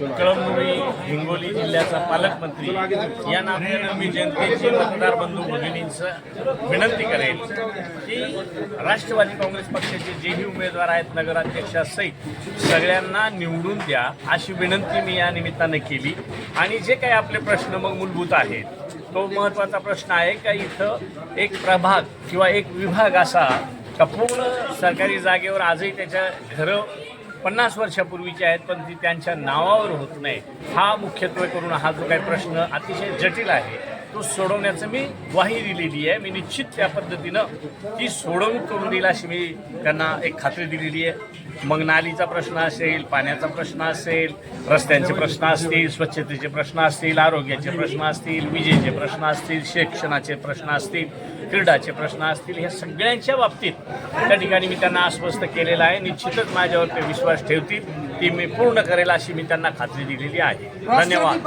कळमनुरी हिंगोली जिल्ह्याचा पालकमंत्री. या नात्यानं मी जनतेचे मतदार बंधू भगिनींचं विनंती करेल की राष्ट्रवादी काँग्रेस पक्षाचे जेही उमेदवार आहेत नगराध्यक्षासहित सगळ्यांना निवडून द्या अशी विनंती मी या निमित्तानं केली. आणि जे काही आपले प्रश्न मग मूलभूत आहेत तो महत्त्वाचा प्रश्न आहे का इथं एक प्रभाग किंवा एक विभाग असा का पूर्ण सरकारी जागेवर आजही त्याच्या घरं पन्नास वर्षापूर्वीचे आहेत पण ती त्यांच्या नावावर होत नाही. हा मुख्यत्वे करून हा जो काही प्रश्न अतिशय जटिल आहे तो सोडवण्याचं मी ग्वाही दिलेली आहे. मी निश्चित त्या पद्धतीनं ती सोडवणूक करून देईल अशी मी त्यांना एक खात्री दिलेली आहे. मग नालीचा प्रश्न असेल पाण्याचा प्रश्न असेल रस्त्यांचे प्रश्न असतील स्वच्छतेचे प्रश्न असतील आरोग्याचे प्रश्न असतील विजेचे प्रश्न असतील शिक्षणाचे प्रश्न असतील क्रीडाचे प्रश्न असतील ह्या सगळ्यांच्या बाबतीत त्या ठिकाणी मी त्यांना आश्वस्त केलेलं आहे. निश्चितच माझ्यावर ते विश्वास ठेवतील ती मी पूर्ण करेल अशी मी त्यांना खात्री दिलेली आहे. धन्यवाद.